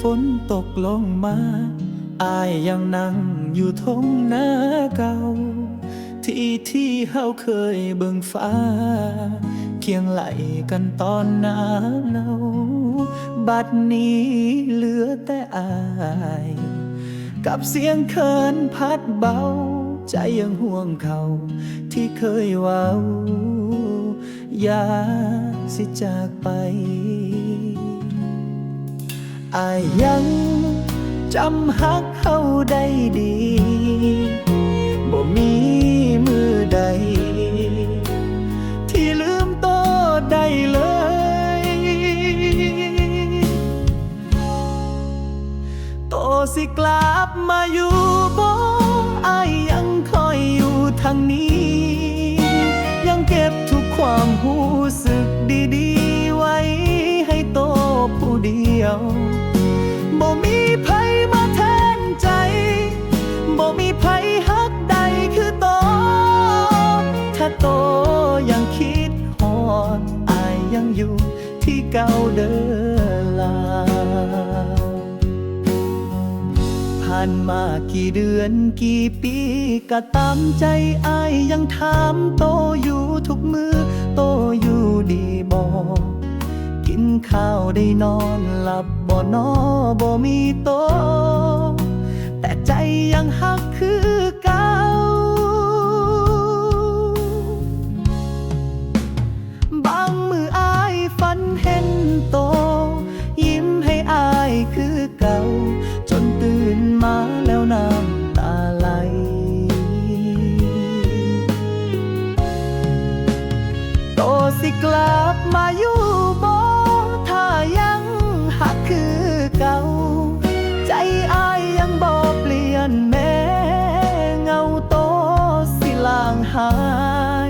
ฝนตกลงมา อายยังนั่งอยู่ทงหน้าเก่า ที่ที่เฮาเคยเบิ่งฟ้า เคียงไหลกันตอนหนาวบัดนี้เหลือแต่อาย กับเสียงเคินพัดเบา ใจยังห่วงเขา ที่เคยเว้าอย่าสิจากไป อายยังจำฮักเขาได้ดี บ่มีมือใด ที่ลืมโตได้เลย โตสิกลับมาอยู่บ่อายยังคอยอยู่ทางนี้ ยังเก็บทุกความรู้สึกดีๆ ไว้ให้โตผู้เดียว เก่าเดินลา ผ่านมากี่เดือนกี่ปีก็ตามใจอายยังถามโตอยู่ทุกมือ โตอยู่ดีบ่กินข้าวได้นอนหลับบ่นอบ่มีโต แต่ใจยังหัก สิกลับมาอยู่บ่ถ้ายังหักคือเก่า ใจอายยังบ่เปลี่ยนแม้เงาโตสิลางหา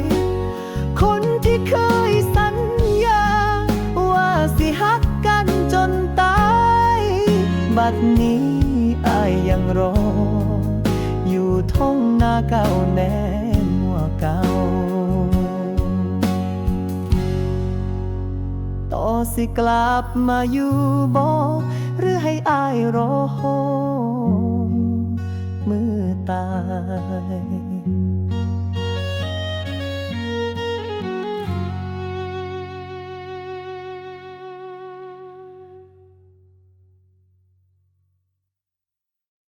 ย คนที่เคยสัญญา ว่าสิหักกันจนตาย บัดนี้อายยังรอ อยู่ท้องนาเก่าแน่หัวเก่า สิกลับมาอยู่บ่หรือให้อายรอมือตาย